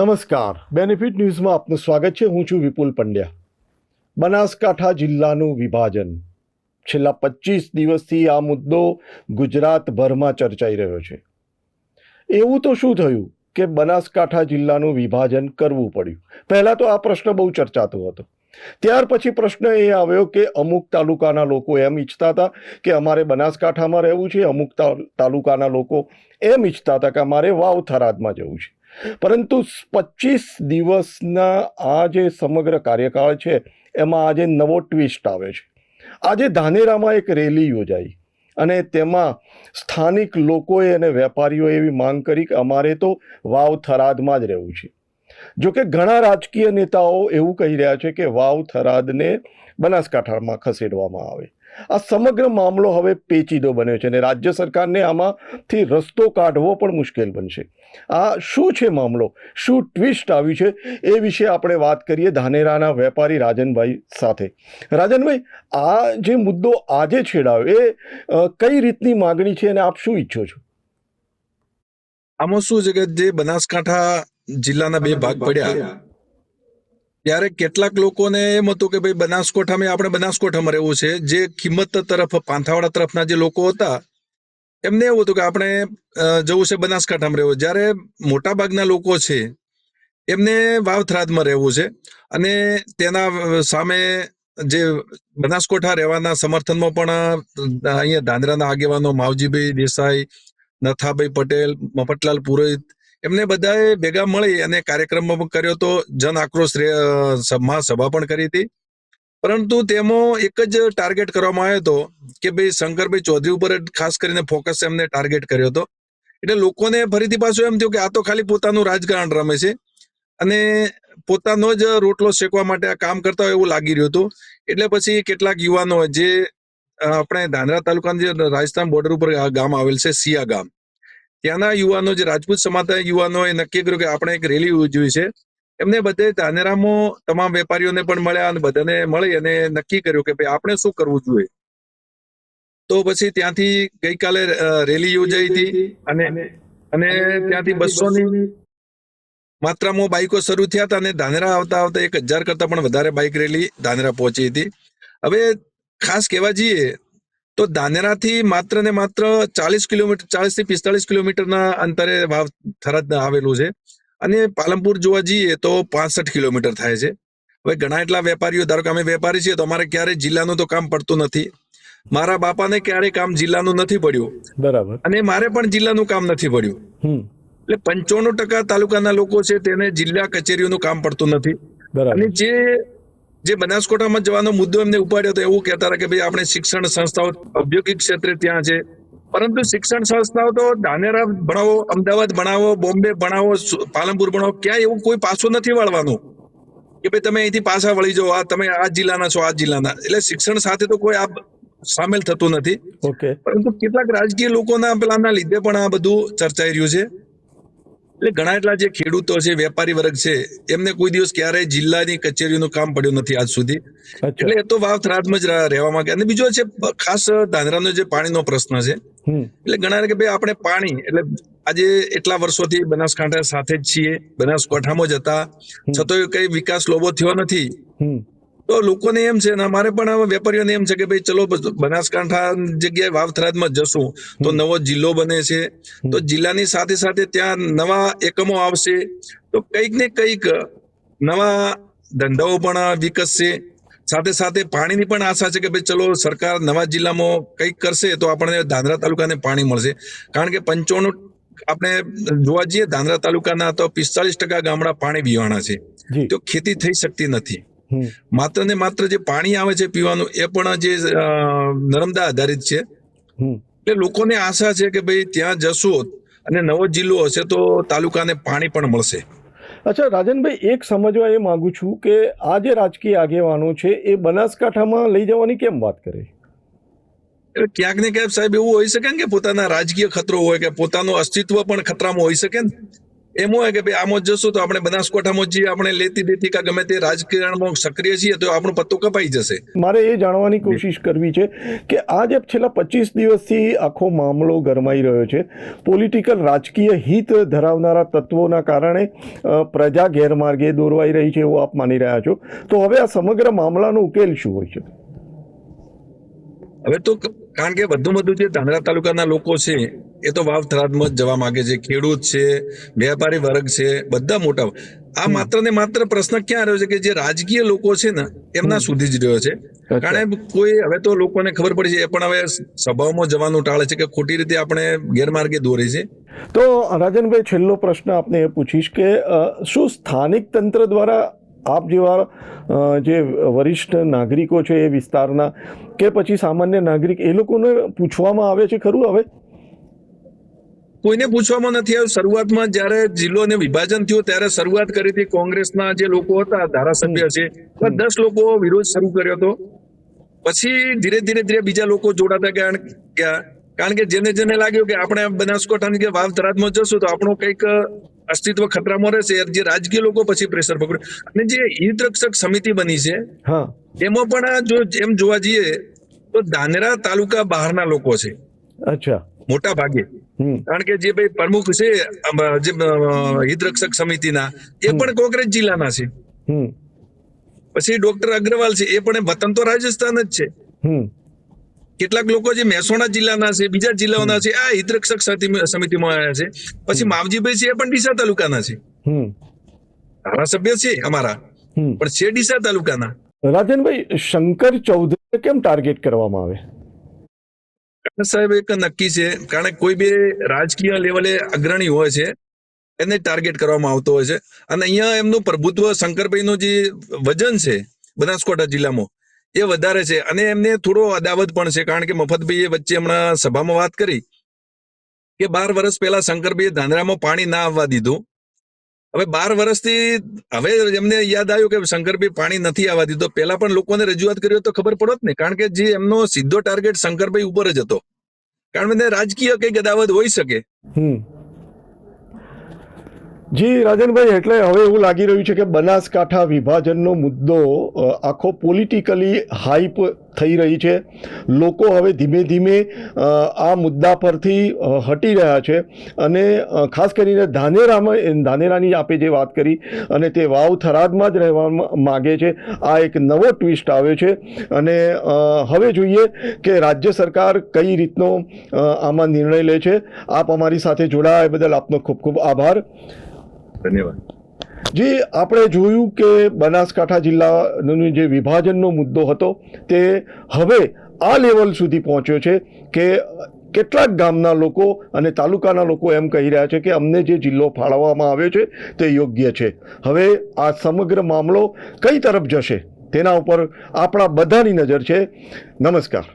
નમસ્કાર. બેનિફિટ ન્યૂઝમાં આપનું સ્વાગત છે. હું છું વિપુલ પંડ્યા. બનાસકાંઠા જિલ્લાનું વિભાજન. છેલ્લા પચીસ દિવસથી આ મુદ્દો ગુજરાતભરમાં ચર્ચાઈ રહ્યો છે. એવું તો શું થયું કે બનાસકાંઠા જિલ્લાનું વિભાજન કરવું પડ્યું? પહેલાં તો આ પ્રશ્ન બહુ ચર્ચાતો હતો. ત્યાર પછી પ્રશ્ન એ આવ્યો કે અમુક તાલુકાના લોકો એમ ઈચ્છતા હતા કે અમારે બનાસકાંઠામાં રહેવું છે. અમુક તાલુકાના લોકો એમ ઈચ્છતા હતા કે અમારે વાવ થરાદમાં જવું છે. પરંતુ પચીસ દિવસના આ જે સમગ્ર કાર્યકાળ છે, એમાં આજે નવો ટ્વિસ્ટ આવે છે. આજે ધાનેરામાં એક રેલી યોજાઈ અને તેમાં સ્થાનિક લોકોએ અને વેપારીઓએ એવી માંગ કરી કે અમારે તો વાવ થરાદમાં જ રહેવું છે. જોકે ઘણા રાજકીય નેતાઓ એવું કહી રહ્યા છે કે વાવ થરાદને બનાસકાંઠામાં ખસેડવામાં આવે. આ સમગ્ર મામલો હવે પેચીદો બન્યો છે અને રાજ્ય સરકારને આમાંથી રસ્તો કાઢવો પણ મુશ્કેલ બનશે. આ શું છે મામલો? શું ટ્વિસ્ટ આવ્યું છે? એ વિશે આપણે વાત કરીએ ધાનેરાના વેપારી રાજનભાઈ સાથે. રાજનભાઈ, આ જે મુદ્દો આજે છેડાયો, એ કઈ રીતની માગણી છે અને આપ શું ઈચ્છો છો? આમાં શું છે કે જે બનાસકાંઠા જિલ્લાના બે ભાગ પડ્યા ત્યારે કેટલાક લોકોને એમ હતું કે ભાઈ બનાસકોઠામાં આપણે બનાસકોઠામાં રહેવું છે. જે કિંમત તરફ, પાંથાવાડા તરફના જે લોકો હતા, એમને એવું હતું કે આપણે જવું છે બનાસકાંઠામાં રહેવું. જ્યારે મોટાભાગના લોકો છે, એમને વાવથરાદમાં રહેવું છે અને તેના સામે જે બનાસકોઠા રહેવાના સમર્થનમાં પણ અહીંયા ધાંધ્રાના આગેવાનો માવજીભાઈ દેસાઈ, નથાભાઈ પટેલ, મફતલાલ પુરોહિત એમને બધાએ ભેગા મળી અને કાર્યક્રમ પણ કર્યો તો જન આક્રોશ રે- અ, સભા સભા પણ કરી હતી. પરંતુ તેમાં એક જ ટાર્ગેટ કરવામાં આવ્યો હતો કે ભાઈ શંકરભાઈ ચૌધરી ઉપર ખાસ કરીને ફોકસ એમને ટાર્ગેટ કર્યો હતો. એટલે લોકોને ફરીથી પાછું એમ થયું કે આ તો ખાલી પોતાનું રાજકારણ રમે છે. અને પોતાનો જ રોટલો શેકવા માટે આ કામ કરતા હોય એવું લાગી રહ્યું હતું. એટલે પછી કેટલાક યુવાનો જે આપણે ધાનરા તાલુકાના જે રાજસ્થાન બોર્ડર ઉપર ગામ આવેલ છે સિયા ગામ. ત્યાંના યુવાનો જે રાજપૂત સમાજના યુવાનોએ નક્કી કર્યું કે આપણે એક રેલી ઉજવી છે. એમને બધે ધાનેરામો તમામ વેપારીઓને પણ મળ્યા અને બધાને મળી અને નક્કી કર્યું કે ભાઈ આપણે શું કરવું જોઈએ. તો પછી ત્યાંથી ગઈકાલે રેલી યોજાઈ હતી અને અને ત્યાંથી બસોની માત્રામાં બાઇકો શરૂ થયા હતા અને ધાનેરા આવતા આવતા એક હજાર કરતા પણ વધારે બાઇક રેલી ધાનેરા પહોંચી હતી. હવે ખાસ કહેવા જઈએ તો ધાનેરાથી માત્ર ને માત્ર ચાલીસ કિલોમીટર ચાલીસથી પિસ્તાલીસ કિલોમીટરના અંતરે વાવ થરાદ આવેલું છે. અને પાલનપુર જોવા જઈએ તો પાસઠ કિલોમીટર થાય છે. હવે ઘણા એટલા વેપારીઓ ધારો કે અમે વેપારી છીએ તો અમારે ક્યારે જિલ્લાનું તો કામ પડતું નથી. મારા બાપાને ક્યારેય કામ જિલ્લાનું નથી પડ્યું. બરાબર. અને મારે પણ જિલ્લાનું કામ નથી પડ્યું. એટલે પંચાણું ટકા તાલુકાના લોકો છે તેને જિલ્લા કચેરીઓનું કામ પડતું નથી. અને જે જે બનાસકોટામાં જવાનો મુદ્દો એમને ઉપાડ્યો તો એવું કહેતા હતા કે ભાઈ આપણે શિક્ષણ સંસ્થાઓ ઔદ્યોગિક ક્ષેત્રે ત્યાં છે. પરંતુ શિક્ષણ સંસ્થાઓ તો ધાનેરા ભણાવો અમદાવાદ ભણાવો બોમ્બે ભણાવો પાલનપુર ભણાવો ક્યાંય એવું કોઈ પાછું નથી વળવાનું. કે ભાઈ તમે અહીંથી પાછા વળી જાઓ આ તમે આ જિલ્લાના છો આ જિલ્લાના. એટલે શિક્ષણ સાથે તો કોઈ આ સામેલ થતું નથી. ઓકે. પરંતુ કેટલાક રાજકીય લોકોના પેલાના લીધે પણ આ બધું ચર્ચાઈ રહ્યું છે. એટલે ઘણા એટલા જે ખેડૂતો છે વેપારી વર્ગ છે એમને કોઈ દિવસ ક્યારેય જિલ્લાની કચેરીનું કામ પડ્યું નથી આજ સુધી. એટલે એ તો વાવ થરાદમાં જ રહેવા માંગે. અને બીજો છે ખાસ ધાંધ્રાનો જે પાણીનો પ્રશ્ન છે એટલે ઘણા કે ભાઈ આપણે પાણી એટલે આજે એટલા વર્ષોથી બનાસકાંઠા સાથે જ છીએ બનાસકાંઠામાં જ હતા. છતાં કઈ વિકાસ લોબો થયો નથી. તો લોકોને એમ છે ને અમારે પણ હવે વેપારીઓને એમ છે કે ભાઈ ચલો બનાસકાંઠા જગ્યાએ વાવથરાજમાં જશું. તો નવો જિલ્લો બને છે. તો જિલ્લાની સાથે સાથે ત્યાં નવા એકમો આવશે. તો કંઈક ને કંઈક નવા ધંધાઓ પણ વિકસશે. સાથે સાથે પાણીની પણ આશા છે કે ભાઈ ચલો સરકાર નવા જિલ્લામાં કંઈક કરશે તો આપણને ધાંધ્રા તાલુકાને પાણી મળશે. કારણ કે પંચાણું આપણે જોવા જઈએ ધાંધ્રા તાલુકાના તો પિસ્તાલીસ ટકા ગામડા પાણી પીવાના છે. તો ખેતી થઈ શકતી નથી. માત્ર ને માત્ર જે પાણી આવે છે પીવાનું એ પણ જે નર્મદા આધારિત છે. એટલે લોકોને આશા છે કે ભાઈ ત્યાં જશો અને નવો જિલ્લો હશે તો તાલુકાને પાણી પણ મળશે. અચ્છા રાજનભાઈ એક સમજવા એ માંગુ છું કે આ જે રાજકીય આગેવાનો છે એ બનાસકાંઠામાં લઈ જવાની કેમ વાત કરે? એટલે ક્યાંક ને ક્યાંક સાહેબ એવું હોઈ શકે ને કે પોતાના રાજકીય ખતરો હોય કે પોતાનું અસ્તિત્વ પણ ખતરામાં હોઈ શકે ને. એમ હોય કે ભાઈ આમાં જશું તો આપણે બનાસકાંઠામાં જઈએ આપણે લેતી દેતી કે ગમે તે રાજકારણમાં સક્રિય છીએ તો આપણો પત્તો કપાઈ જશે. મારે એ જાણવાની કોશિશ કરવી છે કે આ જે છેલ્લા પચીસ દિવસથી આખો મામલો ગરમાઈ રહ્યો છે. પોલિટિકલ રાજકીય હિત ધરાવનારા તત્વોના કારણે પ્રજા ગેરમાર્ગે દોરવાઈ રહી છે એવું આપ માની રહ્યા છો. તો હવે આ સમગ્ર મામલાનો ઉકેલ શું હોય છે? હવે તો કારણ કે વધુ વધુ જે ધાંગરા તાલુકાના લોકો છે એ તો વાવ થરાદમાં જ જવા માંગે છે. ખેડૂત છે વેપારી વર્ગ છે બધા મોટા આ માત્ર ને માત્ર પ્રશ્ન ક્યાં રહ્યો છે કે જે રાજકીય લોકો છે ને એમના સુધી જ રહ્યો છે. કારણ કે કોઈ હવે તો લોકોને ખબર પડી છે એ પણ હવે સભાઓમાં જવાનું ટાળે છે કે ખોટી રીતે આપણે ગેરમાર્ગે દોરે છે. તો રાજનભાઈ છેલ્લો પ્રશ્ન આપને એ પૂછીશ કે શું સ્થાનિક તંત્ર દ્વારા આપ જેવા જે વરિષ્ઠ નાગરિકો છે એ વિસ્તારના કે પછી સામાન્ય નાગરિક એ લોકોને પૂછવામાં આવે છે ખરું હવે? કોઈને પૂછવામાં નથી આવ્યું. શરૂઆતમાં જ્યારે જિલ્લોને વિભાજન થયું ત્યારે શરૂઆત કરી હતી કોંગ્રેસના જે લોકો હતા ધારાસભ્ય છે દસ લોકો વિરોધ શરૂ કર્યો હતો. પછી ધીરે ધીરે ધીરે બીજા લોકો જોડાતા ગયા કારણ કે જેને જેને લાગ્યું કે આપણે બનાસકાંઠાની કે વાવ ધરાજમાં જશું તો આપણું કંઈક અસ્તિત્વ ખતરામાં રહેશે. જે રાજકીય લોકો પછી પ્રેશર પકડ્યું અને જે હિત રક્ષક સમિતિ બની છે હા. એમાં પણ જો એમ જોવા જઈએ તો ધાનેરા તાલુકા બહારના લોકો છે. અચ્છા. મોટા ભાગે. કારણ કે જે ભાઈ પ્રમુખ છે જે હિતરક્ષક સમિતિના એ પણ કોંગ્રેસ જિલ્લાના છે. પછી ડોક્ટર અગ્રવાલ છે એ પણ વતન તો રાજસ્થાન જ છે. કેટલાક લોકો જે મહેસાણા જિલ્લાના છે બીજા જિલ્લાઓના છે આ હિતરક્ષક સમિતિ- સમિતિમાં આવ્યા છે. પછી માવજીભાઈ છે એ પણ ડીસા તાલુકાના છે. હમ. ધારાસભ્ય છે અમારા. પણ છે ડીસા તાલુકાના. રાજનભાઈ શંકર ચૌધરી કેમ ટાર્ગેટ કરવામાં આવે? સાહેબ એક નક્કી છે, કારણ કે કોઈ બી રાજકીય લેવલે અગ્રણી હોય છે, એને ટાર્ગેટ કરવામાં આવતો હોય છે. અને અહીંયા એમનું પ્રભુત્વ શંકરભાઈનું જે વજન છે, બનાસકાંઠા જિલ્લામાં, એ વધારે છે. અને એમને થોડો અદાવત પણ છે, કારણ કે મફતભાઈએ વચ્ચે હમણાં સભામાં વાત કરી કે બાર વર્ષ પહેલા શંકરભાઈએ ધાંધરામાં પાણી ના આવવા દીધું. હવે બાર વર્ષથી હવે એમને યાદ આવ્યું કે શંકરભાઈ પાણી નથી આવવા દીધો. પહેલા પણ લોકોને રજૂઆત કરી તો ખબર પડત ને. કારણ કે જે એમનો સીધો ટાર્ગેટ શંકરભાઈ ઉપર જ હતો. કારણ કે રાજકીય કઈ ગદાવત હોઈ શકે. જી, રાજનભાઈ, એટલે હવે એવું લાગી રહ્યું છે કે બનાસકાંઠા વિભાજનનો મુદ્દો આખો પોલિટિકલી હાઈપ થઈ રહી છે. લોકો હવે ધીમે ધીમે આ મુદ્દા પરથી હટી રહ્યા છે અને ખાસ કરીને ધાનેરામાં ધાનેરાની આપે જે વાત કરી અને તે વાવ થરાદમાં જ રહેવા માગે છે, આ એક નવો ટ્વિસ્ટ આવ્યો છે અને હવે જોઈએ કે રાજ્ય સરકાર કઈ રીતનો આમાં નિર્ણય લે છે. આપ અમારી સાથે જોડાયા બદલ આપનો ખૂબ ખૂબ આભાર. ધન્યવાદ. જે, આપણે જોયું કે બનાસકાંઠા જિલ્લાનું જે વિભાજનનો મુદ્દો હતો, તે હવે આ લેવલ સુધી પહોંચ્યો છે કે કેટલાક ગામના લોકો અને તાલુકાના લોકો એમ કહી રહ્યા છે કે અમને જે જિલ્લો ફાળવવામાં આવ્યો છે, તે યોગ્ય છે. હવે આ સમગ્ર મામલો કઈ તરફ જશે, તેના ઉપર આપણા બધાની નજર છે. નમસ્કાર.